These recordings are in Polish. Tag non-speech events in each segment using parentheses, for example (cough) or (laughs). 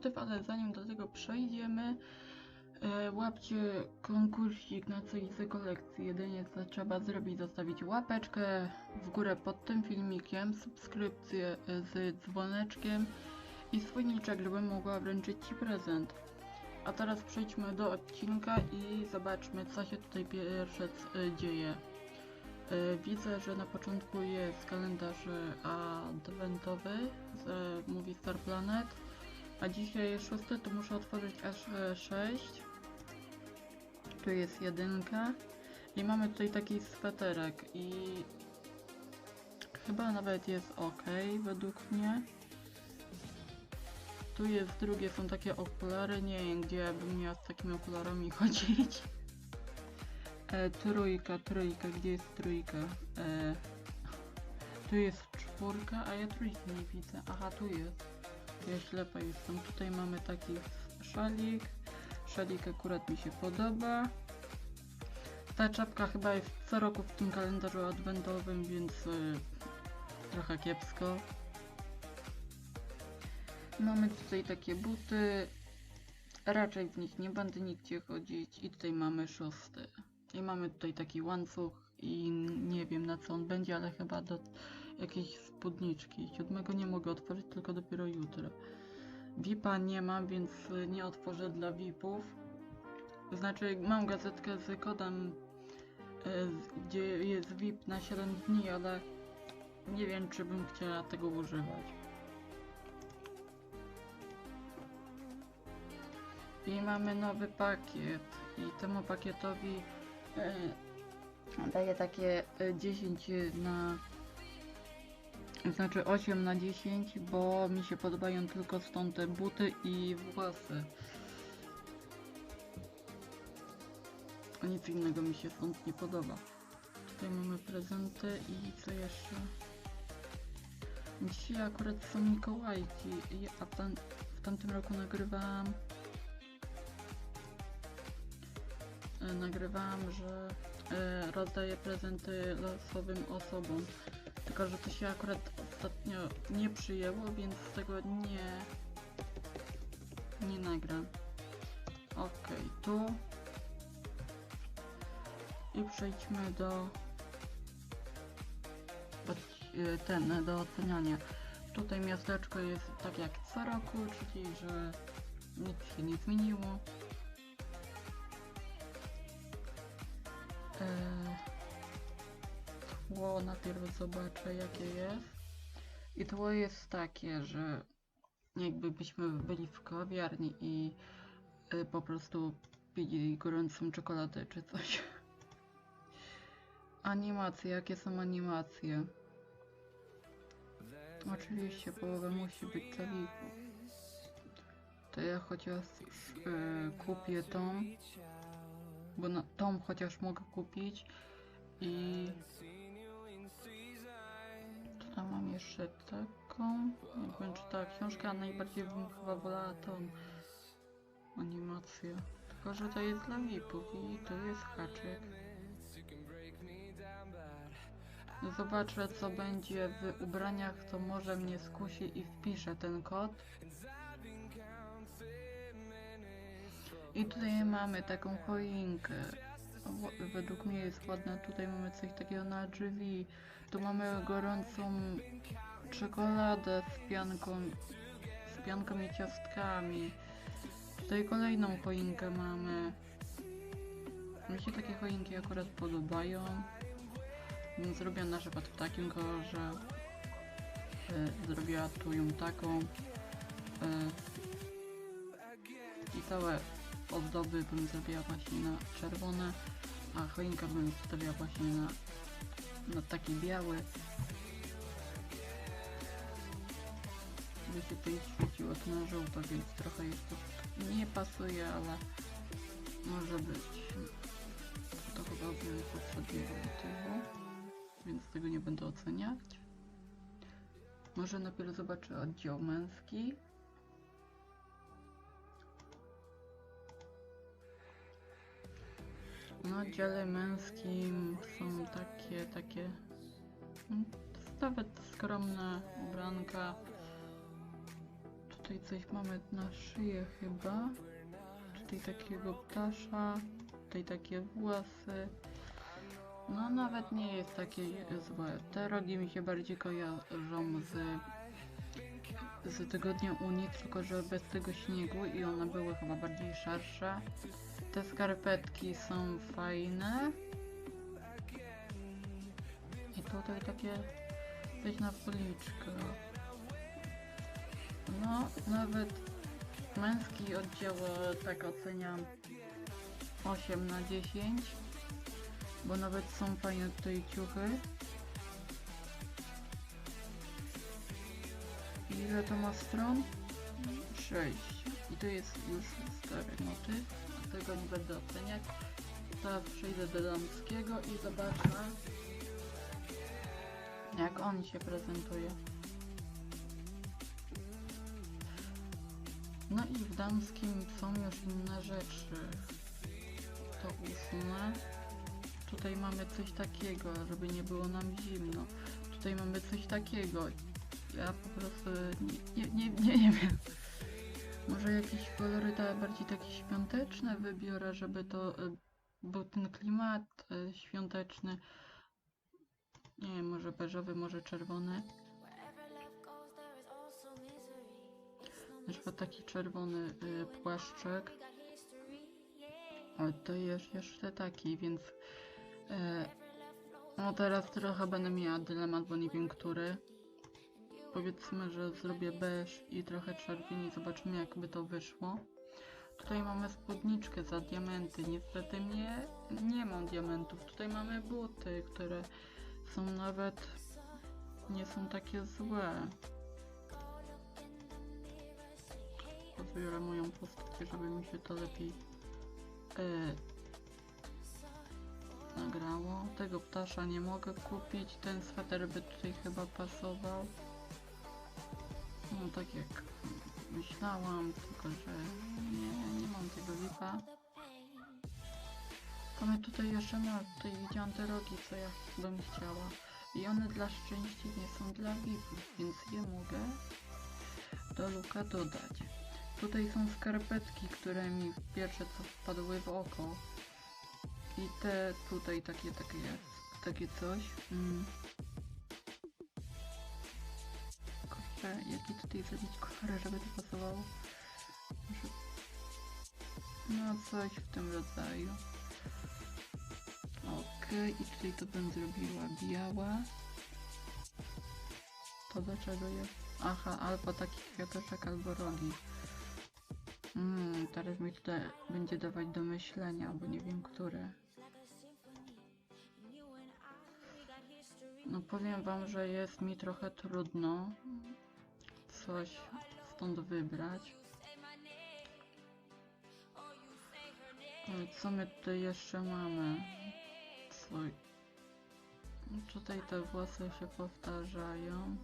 motyw, ale zanim do tego przejdziemy, e, łapcie konkursik na z kolekcji. Jedynie co trzeba zrobić, zostawić łapeczkę w górę pod tym filmikiem, subskrypcję e, z dzwoneczkiem i swój niczek, żebym mogła wręczyć Ci prezent. A teraz przejdźmy do odcinka i zobaczmy, co się tutaj pierwsze c- dzieje. E, Widzę, że na początku jest kalendarz e, adwentowy z e, Movie Star Planet, a dzisiaj szósty, to muszę otworzyć aż e, 6. Tu jest jedynka i mamy tutaj taki sweterek i chyba nawet jest ok według mnie. Tu jest drugie, są takie okulary, nie wiem gdzie bym miała z takimi okularami (laughs) chodzić. E, trójka, trójka, gdzie jest trójka? E, tu jest czwórka, a ja trójki nie widzę. Aha, tu jest. Ja ślepa jestem. Tutaj mamy taki szalik. Szalik akurat mi się podoba. Ta czapka chyba jest co roku w tym kalendarzu adwentowym, więc e, trochę kiepsko. Mamy tutaj takie buty. Raczej w nich nie będę nigdzie chodzić. I tutaj mamy szósty. I mamy tutaj taki łańcuch i nie wiem na co on będzie, ale chyba do jakiejś spódniczki. Siódmego nie mogę otworzyć, tylko dopiero jutro. VIPa nie mam, więc nie otworzę dla VIPów. Znaczy mam gazetkę z kodem, z- gdzie jest VIP na 7 dni, ale nie wiem czy bym chciała tego używać. I mamy nowy pakiet i temu pakietowi e, daję takie e, 10 na znaczy 8 na 10, bo mi się podobają tylko stąd te buty i włosy. Nic innego mi się stąd nie podoba. Tutaj mamy prezenty i co jeszcze? Dzisiaj akurat są Mikołajki, a w tamtym roku nagrywałam e, nagrywałam, że e, rozdaję prezenty losowym osobom. Tylko, że to się akurat ostatnio nie przyjęło, więc tego nie nie nagram. Okej, tu i przejdźmy do e, ten, do oceniania. Tutaj miasteczko jest tak jak co roku, czyli że nic się nie zmieniło. Eee, tło najpierw zobaczę jakie jest. I tło jest takie, że jakby byśmy byli w kawiarni i y, po prostu pili gorącą czekoladę czy coś. (laughs) Animacje, jakie są animacje? Oczywiście połowa musi być caliku. To ja chociaż y, kupię tą, bo na, tą chociaż mogę kupić i mam jeszcze taką, nie wiem czy ta książka, a najbardziej bym chyba wolała tą animację. Tylko, że to jest dla VIP-ów i to jest haczyk. Zobaczę co będzie w ubraniach, to może mnie skusi i wpiszę ten kod. I tutaj mamy taką choinkę. Według mnie jest ładna. Tutaj mamy coś takiego na drzwi. Tu mamy gorącą czekoladę z pianką, z pianką i ciastkami. Tutaj kolejną choinkę mamy. Mi się takie choinki akurat podobają. Więc zrobię na przykład w takim kolorze. E, zrobiła tu ją taką. E, I całe ozdoby bym zrobiła właśnie na czerwone, a choinkę bym zostawiła właśnie na, na taki biały. By się tutaj świeciło na żółto, więc trochę jest to nie pasuje, ale może być. To chyba by poprzedniego motywu, więc tego nie będę oceniać. Może najpierw zobaczę oddział męski. Na oddziale męskim są takie, takie mm, nawet skromne ubranka. tutaj coś mamy na szyję chyba. Tutaj takiego ptasza, tutaj takie włosy. No nawet nie jest takie złe. Te rogi mi się bardziej kojarzą z, z tygodnia Unii, tylko że bez tego śniegu i one były chyba bardziej szersze. Te skarpetki są fajne. I tutaj takie coś na policzkę. No, nawet męski oddział e, tak oceniam 8 na 10, bo nawet są fajne tutaj ciuchy. Ile to ma stron? 6. I to jest już stary motyw, tego nie będę oceniać. Teraz przejdę do damskiego i zobaczę jak on się prezentuje. No i w damskim są już inne rzeczy. To usunę. Tutaj mamy coś takiego, żeby nie było nam zimno. Tutaj mamy coś takiego. Ja po prostu nie, nie, nie, nie wiem. Może jakieś kolory ta bardziej takie świąteczne wybiorę, żeby to y, był ten klimat y, świąteczny. Nie wiem, może beżowy, może czerwony. Na taki czerwony y, płaszczek. Ale to jest jeszcze taki, więc... No teraz trochę będę miała dylemat, bo nie wiem który. Powiedzmy, że zrobię beż i trochę czerwieni, zobaczymy jak by to wyszło. Tutaj mamy spódniczkę za diamenty. Niestety nie, nie mam diamentów. Tutaj mamy buty, które są nawet nie są takie złe. Pobiorę moją postać, żeby mi się to lepiej e, nagrało. Tego ptasza nie mogę kupić. Ten sweter by tutaj chyba pasował. No tak jak myślałam, tylko że nie, nie mam tego lipa. To my tutaj jeszcze ma, tutaj widziałam te rogi, co ja bym chciała. I one dla szczęścia nie są dla VIPów, więc je mogę do luka dodać. Tutaj są skarpetki, które mi pierwsze co wpadły w oko. I te tutaj takie, takie, takie coś. Mm. Kurczę, jaki tutaj zrobić kolor, żeby to pasowało? No coś w tym rodzaju. Okej, i tutaj to bym zrobiła biała. To do czego jest? Aha, albo taki kwiatuszek, albo rogi. Mm, teraz mi tutaj będzie dawać do myślenia, bo nie wiem które. No powiem wam, że jest mi trochę trudno coś stąd wybrać. Ale Co my tutaj jeszcze mamy? Co? No Tutaj te włosy się powtarzają.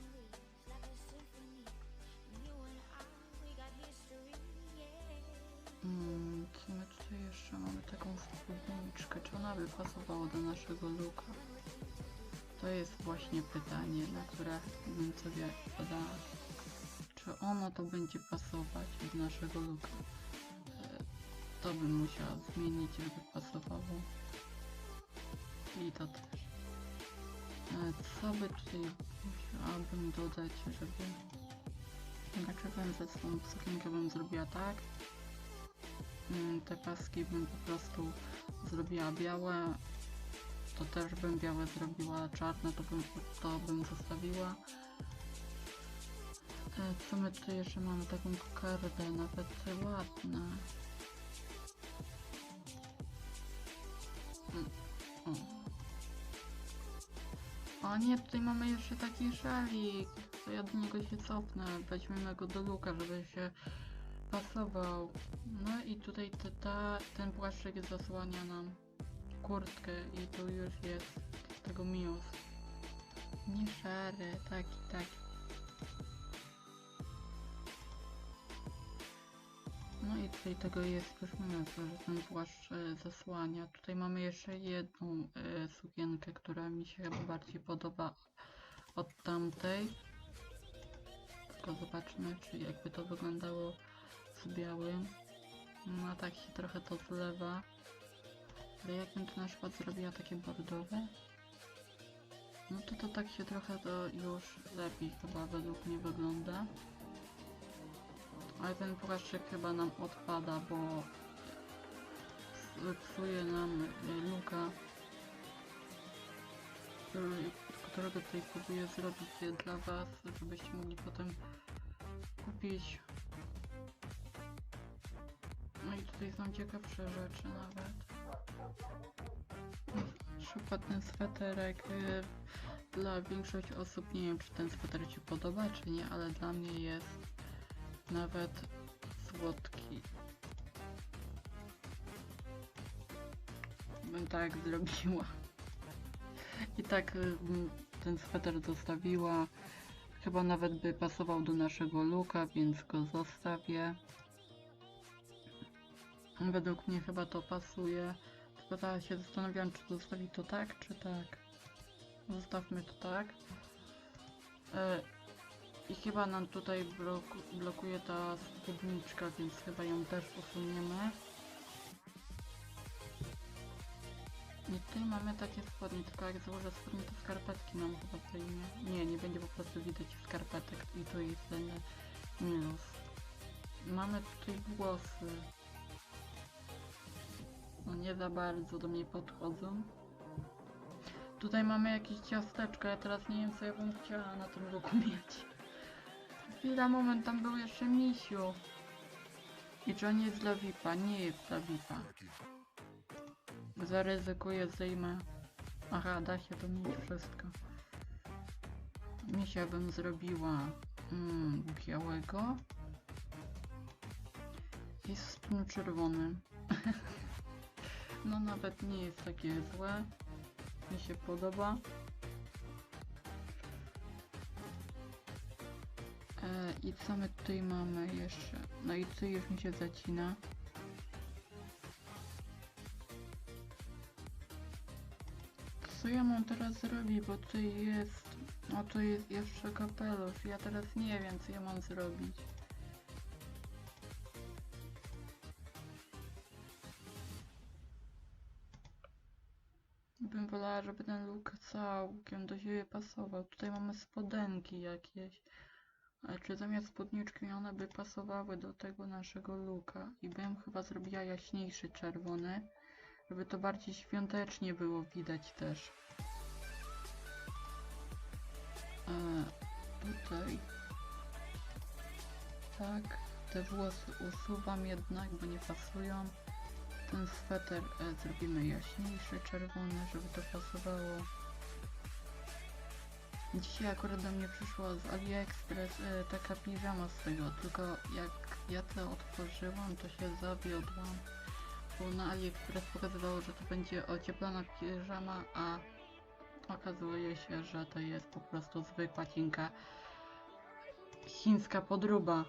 Mm, co my tutaj jeszcze mamy? Taką spódniczkę. Czy ona by pasowała do naszego looka? To jest właśnie pytanie, na które bym sobie zadała. Czy ono to będzie pasować do naszego looka? E, To bym musiała zmienić, żeby pasowało. I to też. E, Co by tutaj musiałabym dodać, żeby... Znaczy bym ze tą sukienkę bym zrobiła tak. Mm, Te paski bym po prostu zrobiła białe. To też bym białe zrobiła, czarne to bym, to bym zostawiła. E, Co my tutaj jeszcze mamy? Taką kokardę, nawet ładna. Mm, O. O nie, tutaj mamy jeszcze taki szalik. To ja do niego się cofnę. Weźmiemy go do luka, żeby się pasował. No i tutaj te, ta, ten płaszczyk zasłania nam kurtkę i tu już jest tego minus. Nie szary, taki, taki. No i tutaj tego jest już minus, że ten płaszcz e, zasłania. Tutaj mamy jeszcze jedną e, sukienkę, która mi się chyba bardziej podoba od tamtej. tylko zobaczmy, czy jakby to wyglądało z białym. No a tak się trochę to zlewa. Ale jakbym to na przykład zrobiła takie bordowe, no to to tak się trochę to już lepiej chyba według mnie wygląda. Ale ten płaszczyk chyba nam odpada, bo ps- psuje nam y, luka, którego tutaj próbuję zrobić dla was, żebyście mogli potem kupić. No i tutaj są ciekawsze rzeczy nawet. Na przykład ten sweterek y, dla większości osób, nie wiem czy ten sweter ci podoba czy nie, ale dla mnie jest nawet słodki. Bym tak zrobiła. I tak y, m, ten sweter zostawiła. Chyba nawet by pasował do naszego looka, więc go zostawię. Według mnie chyba to pasuje. Tylko teraz się zastanawiam, czy zostawić to tak, czy tak. Zostawmy to tak. E, I chyba nam tutaj bloku, blokuje ta spódniczka, więc chyba ją też usuniemy. I tutaj mamy takie spodnie, tylko jak założę spodnie, to skarpetki nam chyba zdejmie. Nie, nie będzie po prostu widać skarpetek i to jest ten minus. Mamy tutaj włosy. No nie za bardzo do mnie podchodzą. Tutaj mamy jakieś ciasteczko, ja teraz nie wiem co ja bym chciała na tym roku mieć. Chwila, moment, tam był jeszcze misiu. I czy on jest dla VIP-a? Nie jest dla VIP-a. Zaryzykuję, zdejmę. Aha, da się to mieć wszystko. Misia bym zrobiła mm, białego. I z tym czerwonym. no nawet nie jest takie złe. Mi się podoba. I co my tutaj mamy jeszcze? No i tutaj już mi się zacina. Co ja mam teraz zrobić, bo tutaj jest... O, tu jest jeszcze kapelusz. Ja teraz nie wiem, co ja mam zrobić. Bym wolała, żeby ten look całkiem do siebie pasował. Tutaj mamy spodenki jakieś. Czy zamiast spódniczki one by pasowały do tego naszego looka? I bym chyba zrobiła jaśniejszy czerwony, żeby to bardziej świątecznie było widać też. E, tutaj. Tak, te włosy usuwam jednak, bo nie pasują. Ten sweter e, zrobimy jaśniejszy, czerwony, żeby to pasowało. Dzisiaj akurat do mnie przyszła z AliExpress e, taka piżama z tego, tylko jak ja to otworzyłam, to się zawiodłam. Bo na AliExpress pokazywało, że to będzie ocieplona piżama, a okazuje się, że to jest po prostu zwykła cinka chińska podróba.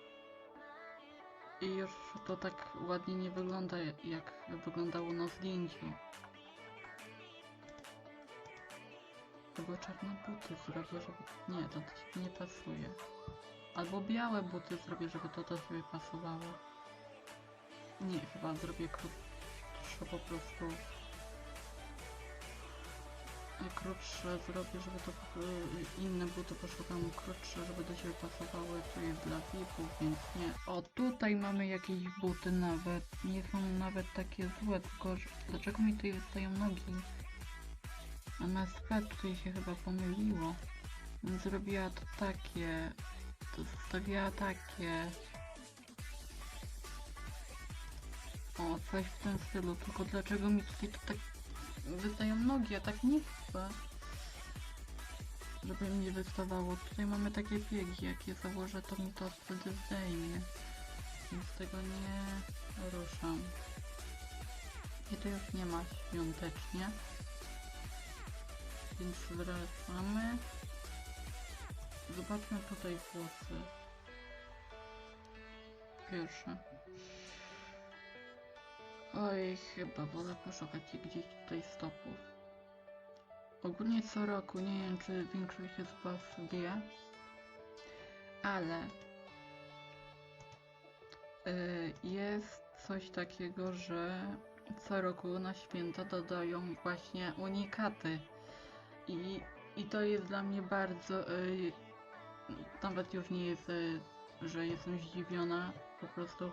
I już to tak ładnie nie wygląda, jak wyglądało na zdjęciu. Albo czarne buty zrobię, żeby... Nie, to siebie nie pasuje. Albo białe buty zrobię, żeby to do siebie pasowało. Nie, chyba zrobię krótsze po prostu. E, Krótsze zrobię, żeby to e, inne buty poszukam krótsze, żeby do siebie pasowały. Tu jest dla VIP-ów, więc nie. O, tutaj mamy jakieś buty nawet. Nie są nawet takie złe, tylko dlaczego mi tutaj wystają nogi? Sklep tutaj się chyba pomyliło. Zrobiła to takie. To zostawiła takie. O, coś w tym stylu. Tylko dlaczego mi tutaj to tak wystają nogi, a tak nie chcę. Żeby mi wystawało. Tutaj mamy takie biegi, jak je założę, to mi to wtedy zdejmie. Więc tego nie ruszam. I to już nie ma świątecznie. Więc wracamy. Zobaczmy tutaj włosy. Pierwsze. Oj, chyba wolę poszukać gdzieś tutaj stopów. Ogólnie co roku, nie wiem czy większość z Was wie, ale Y, Jest coś takiego, że co roku na święta dodają właśnie unikaty. I, i to jest dla mnie bardzo. y, nawet już nie jest, y, że jestem zdziwiona. Po prostu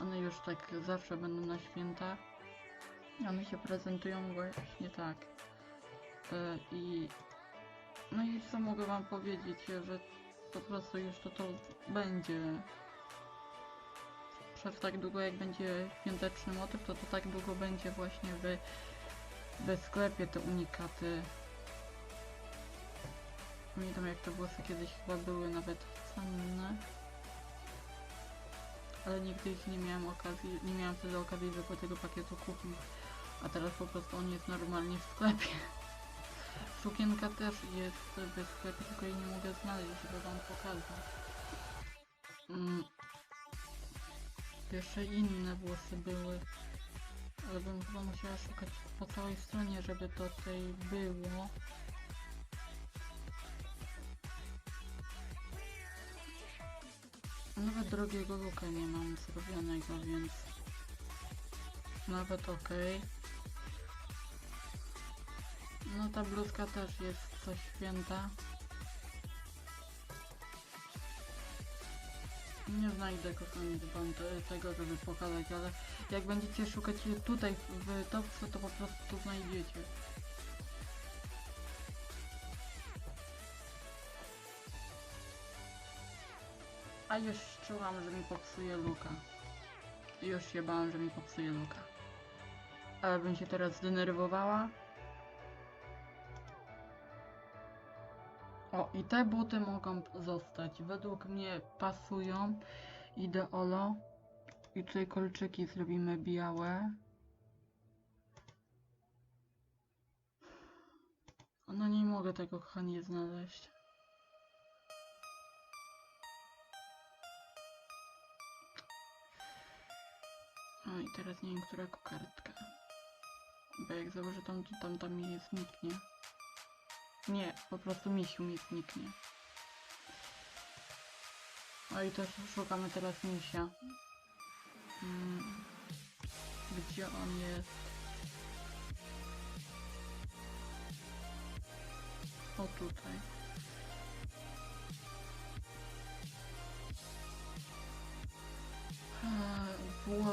one już tak zawsze będą na święta. One się prezentują właśnie tak. Y, I no i co mogę wam powiedzieć, że po prostu to to będzie przez tak długo jak będzie świąteczny motyw, to to tak długo będzie właśnie w, w sklepie te unikaty. Pamiętam jak te włosy kiedyś chyba były nawet cenne. Ale nigdy ich nie miałem okazji, nie miałem wtedy okazji, żeby tego pakietu kupić. A teraz po prostu on jest normalnie w sklepie. (laughs) Sukienka też jest w sklepie, tylko jej nie mogę znaleźć, żeby wam pokazać. Mm. Jeszcze inne włosy były, ale bym chyba musiała szukać po całej stronie, żeby to tutaj było. Nawet drugiego luka nie mam zrobionego, więc nawet okej. No ta bluzka też jest coś święta. Nie znajdę kochani wam te- tego, żeby pokazać, ale jak będziecie szukać tutaj w topce, to po prostu znajdziecie. A już czułam, że mi popsuje luka. Już się bałam, że mi popsuje luka. Ale bym się teraz zdenerwowała. O, i te buty mogą zostać. Według mnie pasują. Ideolo. I tutaj kolczyki zrobimy białe. No nie mogę tego kochanie znaleźć. No i teraz nie wiem, która kokardka. Bo jak założę tam, to tam, mi zniknie. Nie, po prostu misiu mi zniknie. No i też szukamy teraz misia. Mm, gdzie on jest? O tutaj.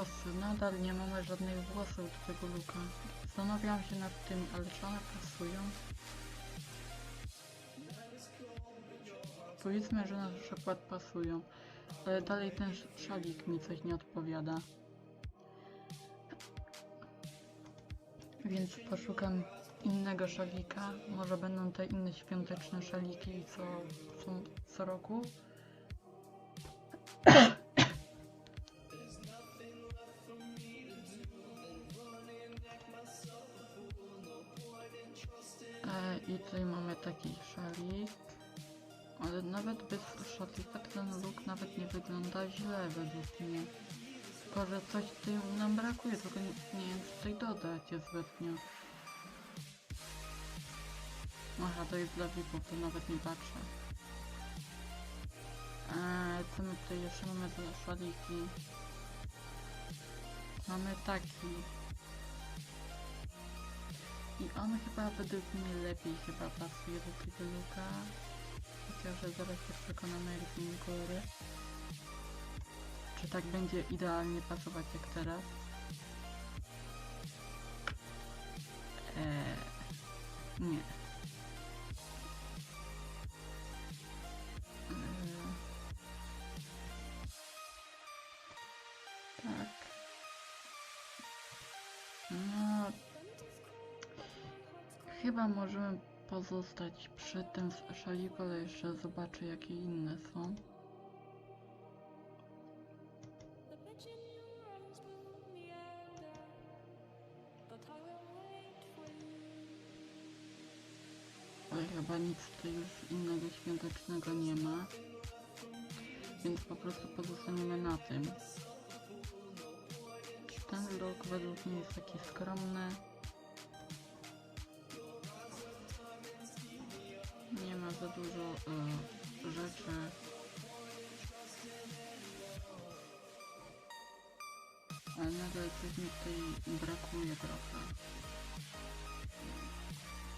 Włosy. Nadal nie mamy żadnych włosów do tego luka. Zastanawiałam się nad tym, ale czy one pasują? Powiedzmy, że na przykład pasują, ale dalej ten sz- szalik mi coś nie odpowiada. Więc poszukam innego szalika. Może będą te inne świąteczne szaliki, co są co roku. Tutaj mamy taki szalik. Ale nawet bez szalika ten look nawet nie wygląda źle według mnie. Tylko, że coś tutaj nam brakuje, tylko nie, nie wiem co tutaj dodać zbytnio. Aha, to jest dla VIP-ów, to nawet nie patrzę. Eee, co my tutaj jeszcze mamy za szaliki? Mamy taki. I on chyba według mnie lepiej chyba pasuje do tego looka. Chociaż zaraz się przekonamy jak zmieni kolory. Czy tak będzie idealnie pasować jak teraz? Eee, nie. Chyba możemy pozostać przy tym szaliku, ale jeszcze zobaczę jakie inne są. Oj, chyba nic tutaj już innego świątecznego nie ma. Więc po prostu pozostaniemy na tym. Ten rok według mnie jest taki skromny. Za dużo e, rzeczy. nagle coś mi tutaj brakuje trochę.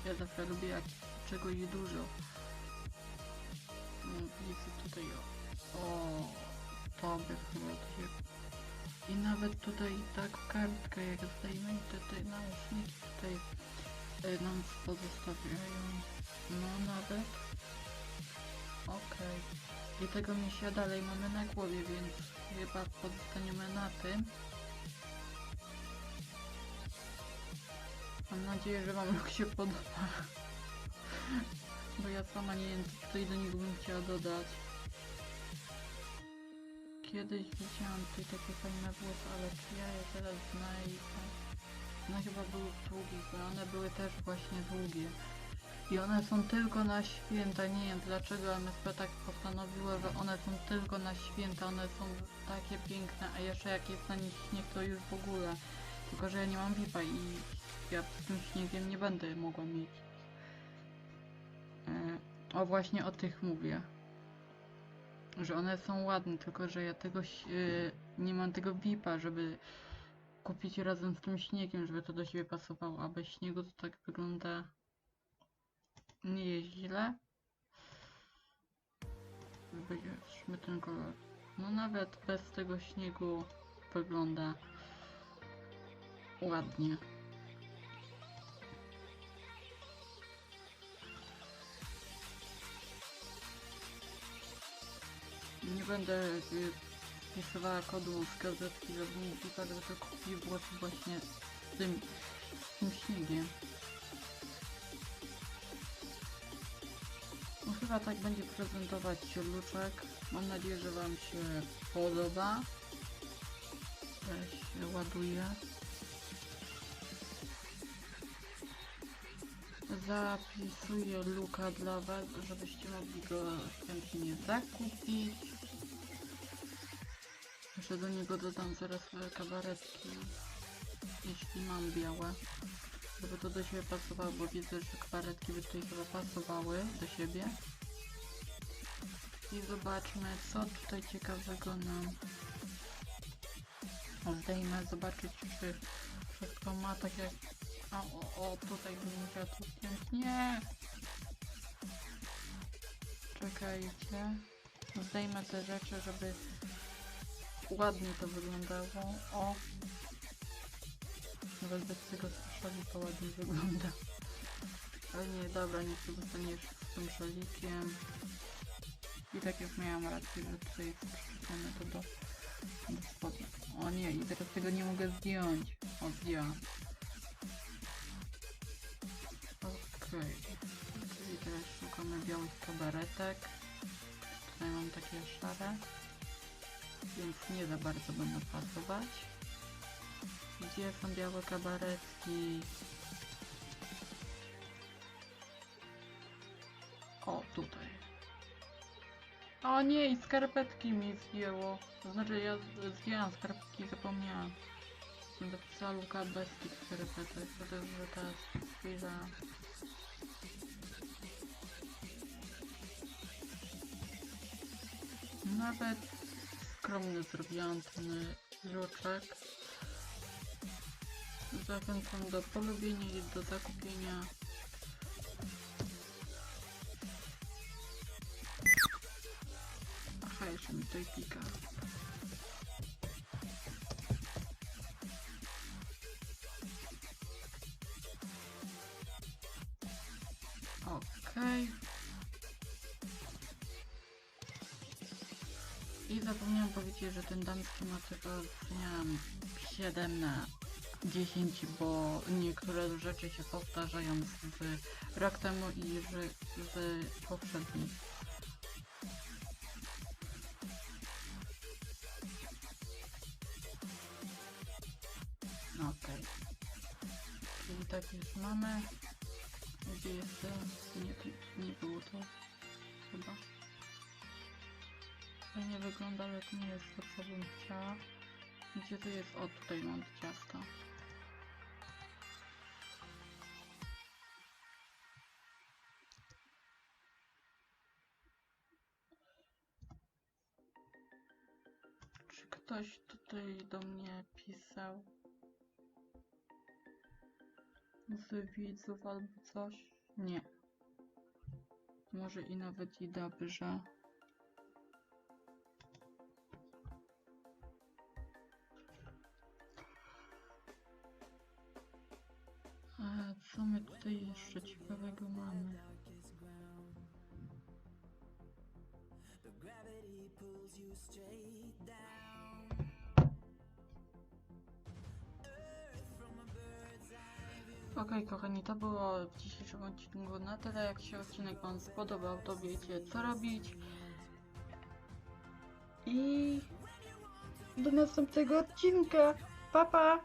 Ja zawsze lubię jak czegoś dużo. No widzę tutaj o, o to by chyba to się... I nawet tutaj tak kartkę jak zdejmę te, te nauczniki tutaj nam pozostawiają. No nawet. Okej. I tego misia dalej mamy na głowie, więc chyba pozostaniemy na tym. Mam nadzieję, że wam się podoba. Bo ja sama nie wiem, co tutaj do niego bym chciała dodać. Kiedyś widziałam tutaj takie fajne włosy, ale czy ja je teraz znajdę? One chyba były długie, bo one były też właśnie długie. I one są tylko na święta. Nie wiem dlaczego MSP tak postanowiło, że one są tylko na święta. One są takie piękne, a jeszcze jak jest na nich śnieg, to już w ogóle. Tylko, że ja nie mam VIPa i ja z tym śniegiem nie będę mogła mieć. E, O właśnie o tych mówię. Że one są ładne, tylko że ja tego e, nie mam tego VIPa, żeby kupić razem z tym śniegiem, żeby to do siebie pasowało, a bez śniegu to tak wygląda nie jest źle. Wybierzmy ten kolor. No nawet bez tego śniegu wygląda ładnie. Nie będę y, wpisywała kodu z gazetki, mi pisać, żeby to kupił włosy właśnie z tym, z tym. No chyba tak będzie prezentować Luczek. Mam nadzieję, że Wam się podoba. Ja się ładuję. Zapisuję Luka dla Was, żebyście mogli go chętnie zakupić. Jeszcze do niego dodam zaraz kabaretki, jeśli mam białe żeby to do siebie pasowało, bo widzę, że kabaretki by tutaj chyba pasowały do siebie. I zobaczmy, co tutaj ciekawego nam zdejmę, zobaczyć, czy wszystko ma tak jak... O, o, o tutaj bym musiała. Nie! Czekajcie. Zdejmę te rzeczy, żeby ładnie to wyglądało. O! Nawet bez tego szali to ładnie wygląda. Ale nie, dobra, niech to zostaniesz z tym szalikiem. I tak jak miałam rację, że tutaj jest to do, do spodni. O nie, i teraz tego nie mogę zdjąć. O, zdjęłam. Okej. Czyli teraz szukamy białych kabaretek. Tutaj mam takie szare. Więc nie za bardzo będą pasować. Gdzie są białe kabaretki? O, tutaj. O nie, i skarpetki mi zdjęło. To znaczy ja zdjęłam skarpetki i zapomniałam. Będę pisała Luka bez tych skarpetek. To że teraz chwila. Nawet skromny zrobiłam ten luczek. Zachęcam do polubienia i do zakupienia. Aha, jeszcze mi tutaj pika. Powiedzieć, że ten damski ma tylko zmian 7 na 10, bo niektóre rzeczy się powtarzają z rok temu i że z poprzednim. Okej. Czyli tak już mamy. Gdzie jest? Nie, nie było to. Chyba. Fajnie wygląda, ale to nie jest to, co bym chciała. Gdzie to jest? O, tutaj mam ciasto. Czy kto ktoś tutaj do mnie pisał z widzów albo coś? Nie. Może i nawet i dobrze. A co my tutaj jeszcze ciekawego mamy? Okej, kochani, to było w dzisiejszym odcinku na tyle. Jak się odcinek Wam spodobał, to wiecie co robić. I do następnego odcinka. Pa, pa!